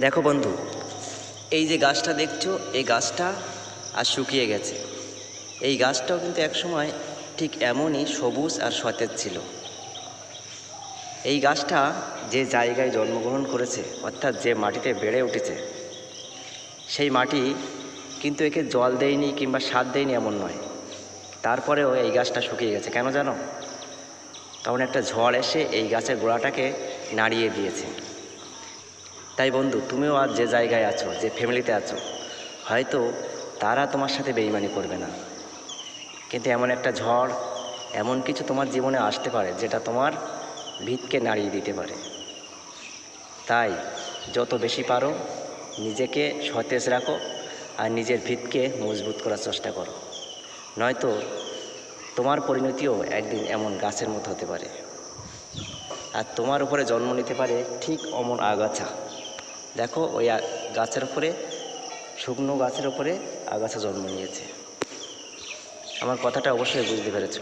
দেখো বন্ধু, এই যে গাছটা দেখছ, এই গাছটা আর শুকিয়ে গেছে। এই গাছটাও কিন্তু একসময় ঠিক এমনই সবুজ আর সতেজ ছিল। এই গাছটা যে জায়গায় জন্মগ্রহণ করেছে, অর্থাৎ যে মাটিতে বেড়ে উঠেছে, সেই মাটি কিন্তু একে জল দেয়নি কিংবা সার দেয়নি এমন নয়। তারপরেও এই গাছটা শুকিয়ে গেছে, কেন জানো? কারণ একটা ঝড় এসে এই গাছের গোড়াটাকে নাড়িয়ে দিয়েছে। তাই বন্ধু, তুমিও আজ যে জায়গায় আছো, যে ফ্যামিলিতে আছো, হয়তো তারা তোমার সাথে বেইমানি করবে না। কিন্তু এমন একটা ঝড়, এমন কিছু তোমার জীবনে আসতে পারে, যেটা তোমার ভিতকে নাড়িয়ে দিতে পারে। তাই যত বেশি পারো, নিজেকে সতেজ রাখো আর নিজের ভিতকে মজবুত করার চেষ্টা করো। নয়তো তোমার পরিণতিও একদিন এমন গাছের মতো হতে পারে। আর তোমার উপরে জন্ম নিতে পারে ঠিক অমন আগাছা। দেখো ওই গাছের উপরে, শুকনো গাছের উপরে আগাছা জন্ম নিয়েছে। আমার কথাটা অবশ্যই বুঝতে পেরেছ।